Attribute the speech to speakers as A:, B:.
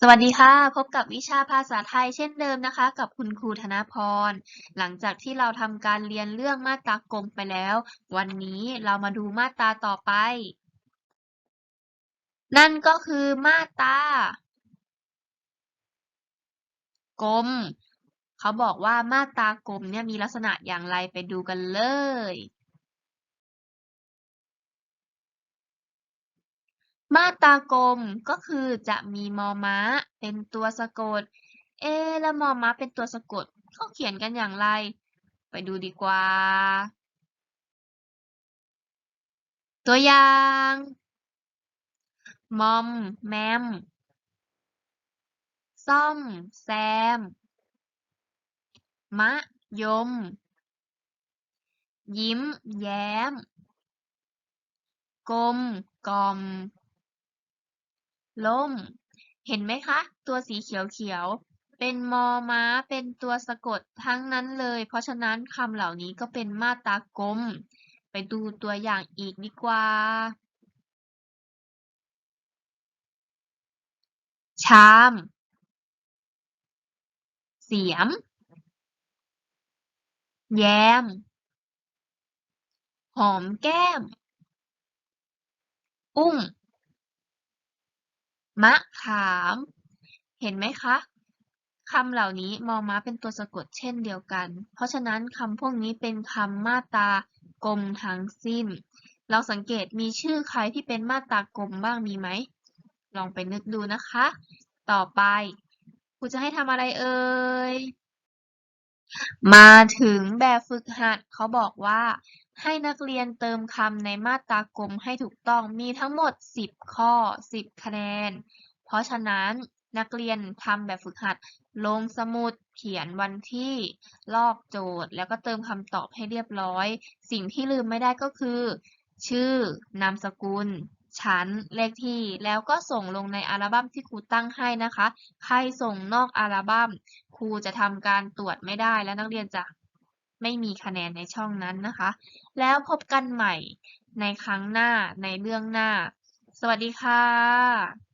A: สวัสดีค่ะ พบกับวิชาภาษาไทยเช่นเดิมนะคะ กับคุณครูธนพร หลังจากที่เราทำการเรียนเรื่องมาตรากลมไปแล้ว วันนี้เรามาดูมาตราต่อไป นั่นก็คือมาตรากลมเขาบอกว่ามาตรากลมเนี่ยมีลักษณะอย่างไรไปดูกันเลย มาตรากลมก็คือจะมีมอม้าเป็นตัวสะกด เอแล้วมอม้าเป็นตัวสะกดเขาเขียนกันอย่างไร ไปดูดีกว่า ตัวอย่างมอม แมม ซ่อม แซม มะ ยม ยิ้ม แย้ม กลมกล่อม ล่ม เห็นไหมคะ ตัวสีเขียวๆ เป็นมอม้า เป็นตัวสะกดทั้งนั้นเลย เพราะฉะนั้นคำเหล่านี้ก็เป็นมาตรากลม ไปดูตัวอย่างอีกดีกว่า ชาม เสียม แยม หอมแก้ม อุ้ม มะขาม เห็นไหมคะคำเหล่านี้มอม้าเป็นตัวสะกดเช่นเดียวกัน เพราะฉะนั้นคำพวกนี้เป็นคำมาตรากลมทั้งสิ้น เราสังเกตมีชื่อใครที่เป็นมาตรากลมบ้างมีไหม ลองไปนึกดูนะคะ ต่อไปครูจะให้ทำอะไรเอ่ย มาถึงแบบฝึกหัด เขาบอกว่า ให้นักเรียนเติมคำในมาตรากลมให้ถูกต้อง มีทั้งหมด 10 ข้อ 10 คะแนน เพราะฉะนั้นนักเรียนทำแบบฝึกหัด ลงสมุดเขียนวันที่ลอกโจทย์ แล้วก็เติมคำตอบให้เรียบร้อย สิ่งที่ลืมไม่ได้ก็คือ ชื่อนามสกุล ชั้นเลขที่ แล้วก็ส่งลงในอัลบั้มที่ครูตั้งให้นะคะ ใครส่งนอกอัลบั้มครูจะทำการตรวจไม่ได้และนักเรียนจะไม่มีคะแนนในช่องนั้นนะคะ แล้วพบกันใหม่ในครั้งหน้าในเรื่องหน้า สวัสดีค่ะ